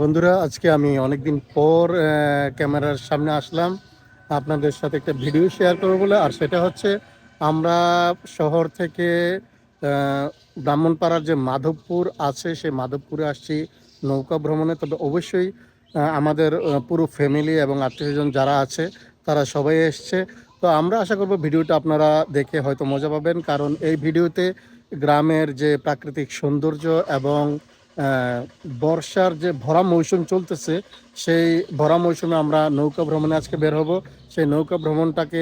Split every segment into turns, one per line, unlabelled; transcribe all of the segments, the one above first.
বন্ধুরা, আজকে আমি অনেকদিন পর ক্যামেরার সামনে আসলাম। আপনাদের সাথে একটা ভিডিও শেয়ার করব বলে, আর সেটা হচ্ছে আমরা শহর থেকে ব্রাহ্মণপাড়ার যে মাধবপুর আছে, সেই মাধবপুরে আসছি নৌকা ভ্রমণে। তবে অবশ্যই আমাদের পুরো ফ্যামিলি এবং আত্মীয়স্বজন যারা আছে, তারা সবাই এসছে। তো আমরা আশা করব ভিডিওটা আপনারা দেখে হয়তো মজা পাবেন, কারণ এই ভিডিওতে গ্রামের যে প্রাকৃতিক সৌন্দর্য এবং বর্ষার যে ভরা মৌসুম চলতেছে, সেই ভরা মৌসুমে আমরা নৌকা ভ্রমণে আজকে বের হব। সেই নৌকা ভ্রমণটাকে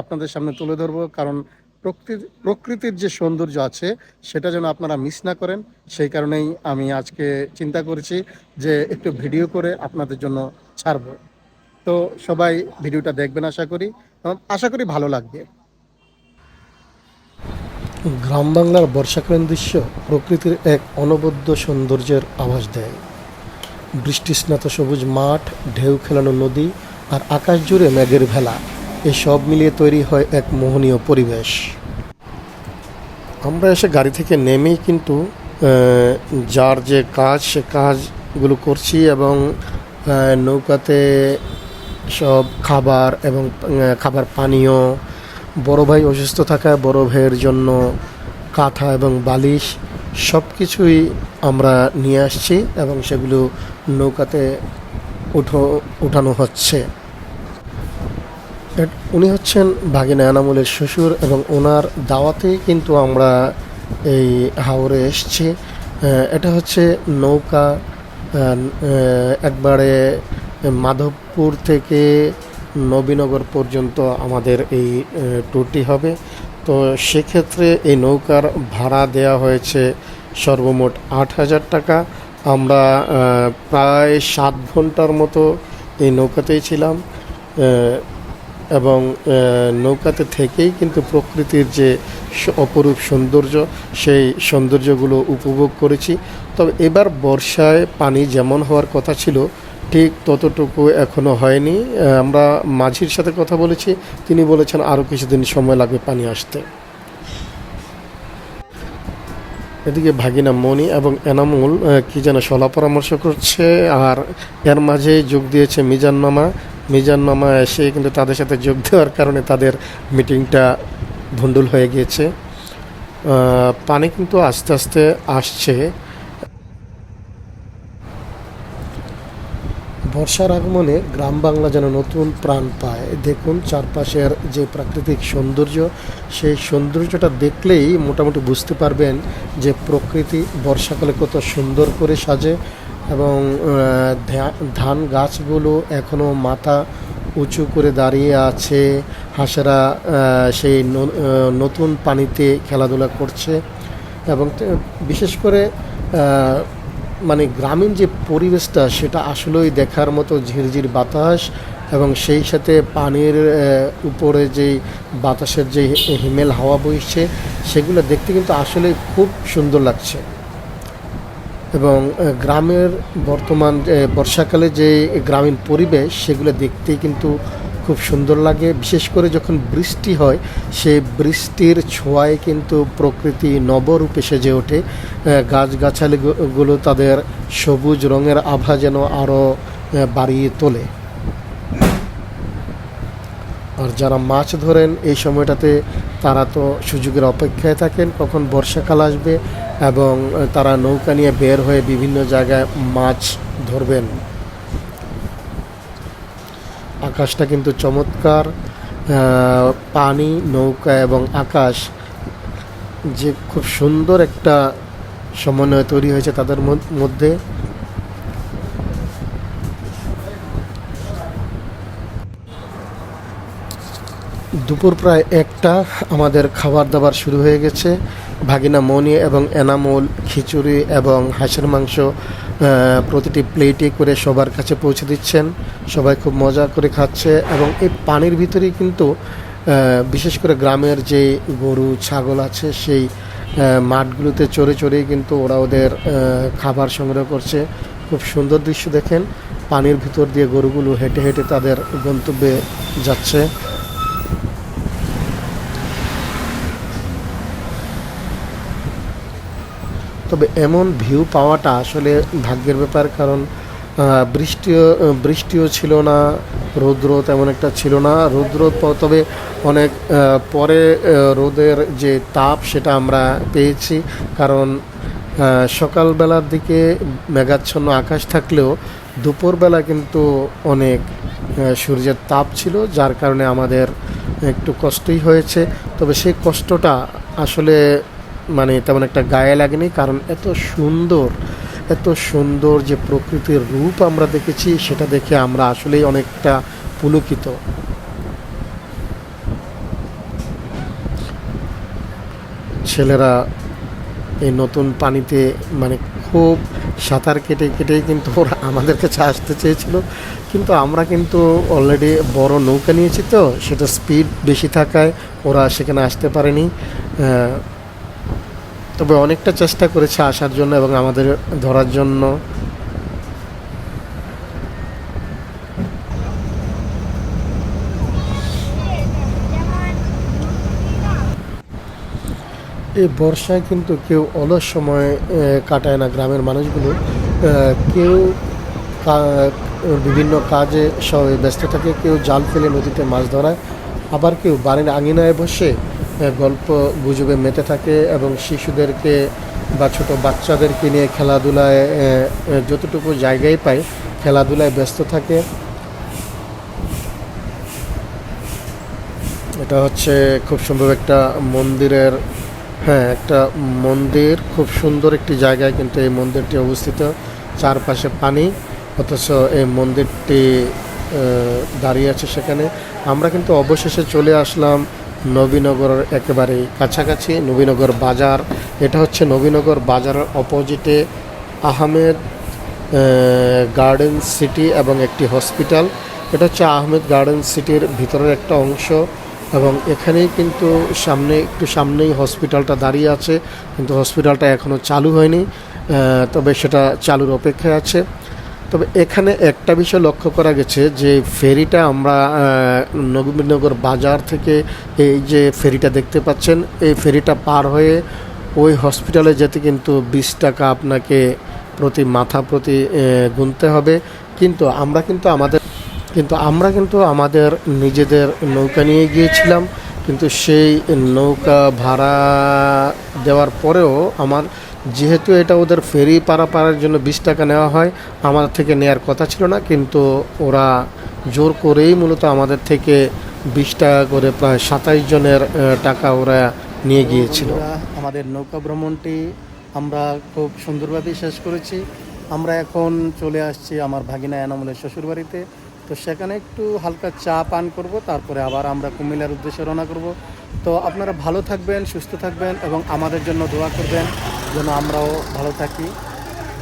আপনাদের সামনে তুলে ধরবো। কারণ প্রকৃতি প্রকৃতির যে সৌন্দর্য আছে, সেটা যেন আপনারা মিস না করেন। সেই কারণেই আমি আজকে চিন্তা করেছি যে একটু ভিডিও করে আপনাদের জন্য ছাড়বো। তো সবাই ভিডিওটা দেখবেন আশা করি। আশা করি ভালো লাগবে।
গ্রাম বাংলার বর্ষাকালীন দৃশ্য প্রকৃতির এক অনবদ্য সৌন্দর্যের আভাস দেয়। বৃষ্টিস্নাত সবুজ মাঠ, ঢেউ খেলানো নদী আর আকাশ জুড়ে মেঘের ভেলা এই সব মিলিয়ে তৈরি হয় এক মোহনীয় পরিবেশ। আমরা এসে গাড়ি থেকে নেমেই কিন্তু যার যে কাজ, সে কাজগুলো করছি এবং নৌকাতে সব খাবার এবং খাবার পানীয়, বড় ভাই অসুস্থ থাকায় বড় ভাইয়ের জন্য কাঁথা এবং বালিশ সব কিছুই আমরা নিয়ে আসছি এবং সেগুলো নৌকাতে উঠো, উঠানো হচ্ছে। উনি হচ্ছেন ভাগিনা এনামুলের শ্বশুর এবং ওনার দাওয়াতেই কিন্তু আমরা এই হাওরে এসছি। এটা হচ্ছে নৌকা একবারে মাধবপুর থেকে নবীনগর পর্যন্ত আমাদের এই ট্যুরটি হবে। তো সেক্ষেত্রে এই নৌকার ভাড়া দেওয়া হয়েছে সর্বমোট আট হাজার টাকা। আমরা প্রায় সাত ঘণ্টার মতো এই নৌকাতেই ছিলাম এবং নৌকাতে থেকেই কিন্তু প্রকৃতির যে অপরূপ সৌন্দর্য, সেই সৌন্দর্যগুলো উপভোগ করেছি। তবে এবার বর্ষায় পানি যেমন হওয়ার কথা ছিল ঠিক ততটুকু এখনও হয়নি। আমরা মাঝির সাথে কথা বলেছি। তিনি বলেছেন আরও কিছুদিন সময় লাগবে পানি আসতে। এদিকে ভাগিনা মণি এবং এনামুল কি যেন সলা পরামর্শ করছে, আর এর মাঝে যোগ দিয়েছে মিজান মামা মিজান মামা এসে কিন্তু তাদের সাথে যোগ দেওয়ার কারণে তাদের মিটিংটা ভণ্ডুল হয়ে গিয়েছে। পানি কিন্তু আস্তে আস্তে আসছে। বর্ষার আগমনে গ্রাম বাংলা যেন নতুন প্রাণ পায়। দেখুন চারপাশের যে প্রাকৃতিক সৌন্দর্য, সেই সৌন্দর্যটা দেখলেই মোটামুটি বুঝতে পারবেন যে প্রকৃতি বর্ষাকালে কত সুন্দর করে সাজে এবং ধান গাছগুলো এখনও মাথা উঁচু করে দাঁড়িয়ে আছে। হাঁসেরা সেই নতুন পানিতে খেলাধুলা করছে এবং বিশেষ করে মানে গ্রামীণ যে পরিবেশটা, সেটা আসলেই দেখার মতো ঝিরঝির বাতাস এবং সেই সাথে পানির উপরে যেই বাতাসের যে হিমেল হাওয়া বইছে, সেগুলো দেখতে কিন্তু আসলে খুব সুন্দর লাগছে। এবং গ্রামের বর্তমান বর্ষাকালে যে গ্রামীণ পরিবেশ, সেগুলো দেখতেই কিন্তু খুব সুন্দর লাগে। বিশেষ করে যখন বৃষ্টি হয়, সেই বৃষ্টির ছোঁয়ায় কিন্তু প্রকৃতি নবরূপে সেজে ওঠে। গাছগাছালিগুলো তাদের সবুজ রঙের আভা যেন আরও বাড়িয়ে তোলে। আর যারা মাছ ধরেন, এই সময়টাতে তারা তো সুযোগের অপেক্ষায় থাকেন, কখন বর্ষাকাল আসবে এবং তারা নৌকা নিয়ে বের হয়ে বিভিন্ন জায়গায় মাছ ধরবেন। আকাশটা কিন্তু চমৎকার পানি, নৌকা এবং আকাশ যে খুব সুন্দর একটা সমন্বয় তৈরি হয়েছে তাদের মধ্যে। দুপুর প্রায় একটা, আমাদের খাবার দাবার শুরু হয়ে গেছে। ভাগিনা মনি এবং এনামুল খিচুড়ি এবং হাঁসের মাংস প্রতিটি প্লেটে করে সবার কাছে পৌঁছে দিচ্ছেন। সবাই খুব মজা করে খাচ্ছে এবং এই পানির ভিতরেই কিন্তু বিশেষ করে গ্রামের যে গরু, ছাগল আছে, সেই মাঠগুলোতে চড়ে চড়েই কিন্তু ওরা ওদের খাবার সংগ্রহ করছে। খুব সুন্দর দৃশ্য দেখেন। পানির ভিতর দিয়ে গরুগুলো হেঁটে হেঁটে তাদের গন্তব্যে যাচ্ছে। তবে এমন ভিউ পাওয়াটা আসলে ভাগ্যের ব্যাপার, কারণ বৃষ্টিও বৃষ্টিও ছিল না, রৌদ্র তেমন একটা ছিল না। রৌদ্র তবে অনেক পরে রোদের যে তাপ সেটা আমরা পেয়েছি, কারণ সকালবেলার দিকে মেঘাচ্ছন্ন আকাশ থাকলেও দুপুরবেলা কিন্তু অনেক সূর্যের তাপ ছিল, যার কারণে আমাদের একটু কষ্টই হয়েছে। তবে সেই কষ্টটা আসলে মানে তেমন একটা গায়ে লাগেনি, কারণ এত সুন্দর এত সুন্দর যে প্রকৃতির রূপ আমরা দেখেছি, সেটা দেখে আমরা আসলেই অনেকটা পুলকিত। ছেলেরা এই নতুন পানিতে মানে খুব সাঁতার কেটে কেটেই কিন্তু ওরা আমাদের কাছে আসতে চেয়েছিল। কিন্তু আমরা কিন্তু অলরেডি বড় নৌকা নিয়েছি তো সেটা স্পিড বেশি থাকায় ওরা সেখানে আসতে পারেনি। তবে অনেকটা চেষ্টা করেছে আসার জন্য এবং আমাদের ধরার জন্য। এই বর্ষায় কিন্তু কেউ অলস সময় কাটায় না গ্রামের মানুষগুলো। কেউ বিভিন্ন কাজে ব্যস্ত থাকে, কেউ জাল ফেলে নদীতে মাছ ধরায়, আবার কেউ বাড়ির আঙিনায় বসে গল্প গুজবে মেতে থাকে এবং শিশুদেরকে বা ছোট বাচ্চাদেরকে নিয়ে খেলাধুলায় যতটুকু জায়গায় পায় খেলাধুলায় ব্যস্ত থাকে। এটা হচ্ছে খুব সম্ভব একটা মন্দিরের হ্যাঁ একটা মন্দির। খুব সুন্দর একটি জায়গায় কিন্তু এই মন্দিরটি অবস্থিত। চারপাশে পানি, অথচ এই মন্দিরটি দাঁড়িয়ে আছে সেখানে। আমরা কিন্তু অবশেষে চলে আসলাম নবীনগরের একেবারেই কাছাকাছি, নবীনগর বাজার। এটা হচ্ছে নবীনগর বাজারের অপোজিটে আহমেদ গার্ডেন সিটি এবং একটি হসপিটাল এটা হচ্ছে আহমেদ গার্ডেন সিটির ভিতরের একটা অংশ এবং এখানেই কিন্তু সামনে, একটু সামনেই হসপিটালটা দাঁড়িয়ে আছে। কিন্তু হসপিটালটা এখনও চালু হয়নি। তবে সেটা চালুর অপেক্ষায় আছে। তবে এখানে একটা বিষয় লক্ষ্য করা গেছে যে ফেরিটা আমরা নবীনগর বাজার থেকে এই যে ফেরিটা দেখতে পাচ্ছেন, এই ফেরিটা পার হয়ে ওই হসপিটালে যেতে কিন্তু বিশ টাকা আপনাকে প্রতি মাথা প্রতি গুনতে হবে। কিন্তু আমরা কিন্তু আমাদের, কিন্তু আমরা কিন্তু আমাদের নিজেদের নৌকা নিয়ে গিয়েছিলাম। কিন্তু সেই নৌকা ভাড়া দেওয়ার পরেও আমার যেহেতু এটা ওদের ফেরি পারাপারের জন্য বিশ টাকা নেওয়া হয় আমাদের থেকে নেয়ার কথা ছিল না, কিন্তু ওরা জোর করেই মূলত আমাদের থেকে বিশ টাকা করে প্রায় সাতাইশ জনের টাকা ওরা নিয়ে গিয়েছিল।
আমাদের নৌকা ভ্রমণটি আমরা খুব সুন্দরভাবে শেষ করেছি। আমরা এখন চলে আসছি আমার ভাগিনা এনামুলের শ্বশুরবাড়িতে। তো সেখানে একটু হালকা চা পান করব, তারপরে আবার আমরা কুমিল্লার উদ্দেশ্যে রওনা করব। তো আপনারা ভালো থাকবেন, সুস্থ থাকবেন এবং আমাদের জন্য দোয়া করবেন। যেন আমরাও ভালো থাকি।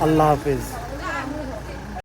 আল্লাহ হাফিজ।